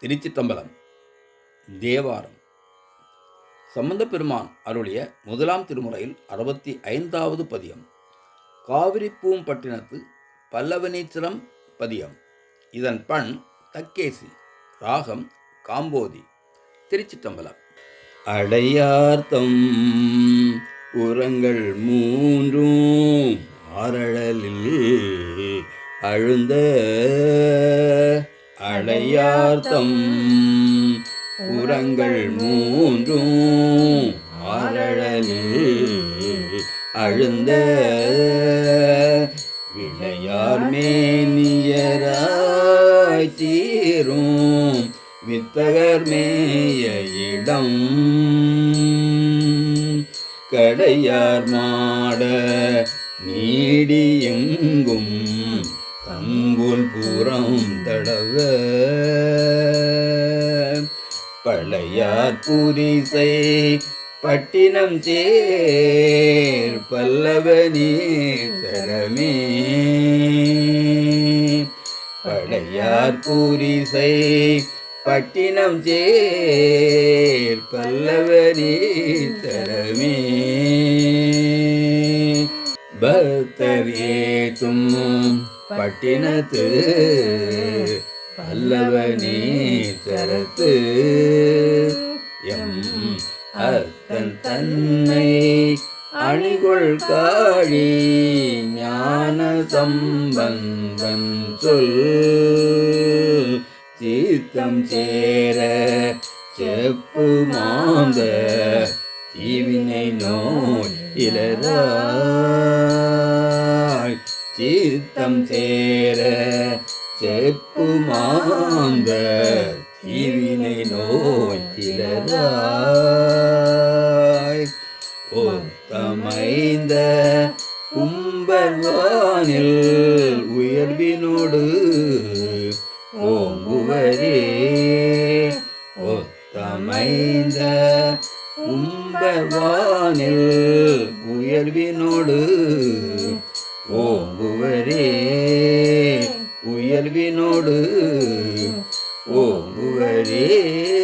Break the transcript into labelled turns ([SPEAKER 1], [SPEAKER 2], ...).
[SPEAKER 1] திருச்சிற்றம்பலம் தேவாரம். சம்பந்த பெருமான் அருளிய முதலாம் திருமுறையில் அறுபத்தி ஐந்தாவது பதியம் காவிரி பூம்பட்டினத்து பல்லவனீச்சரம் பதியம். இதன் பண் தக்கேசி ராகம் காம்போதி திருச்சிற்றம்பலம். அடையார்த்தம் உரங்கள் மூன்றும் ஆரழலில் அழுந்த அடையார்த்தம் உரங்கள் மூன்றும் ஆரழலில் அழுந்த விளையார் மேனியராய் தீரும் வித்தகர் மேய இடம் கடையார் மாட நீடியெங்கும். கங்குல் புறம் தடவ. பழையார் புரிசை பட்டினம் சேர் பல்லவனே சரமே பழையார் பூரிசை பட்டினம் சேர் பல்லவனே தரமே பக்தர் ஏத்தும் பட்டினத்து பல்லவனே தரத்து எம் அத்தன் தன்னை அணிகொள் காழி ஞான சம்பந்தன் சொல். சீத்தம் சேர செப்பு மாந்த தீவினை நோய் இளரா. சீத்தம் சேர செப்பு மாந்த தீவினை நோய் சிலராய் ஒத்தமைந்த கும்பர்வானில் உயர்வினோடு ஓங்குவரே. ஒத்தமைந்த கும்பர்வானில் உயர்வினோடு ஓங்குவரே உயர்வினோடு ஓங்குவரே.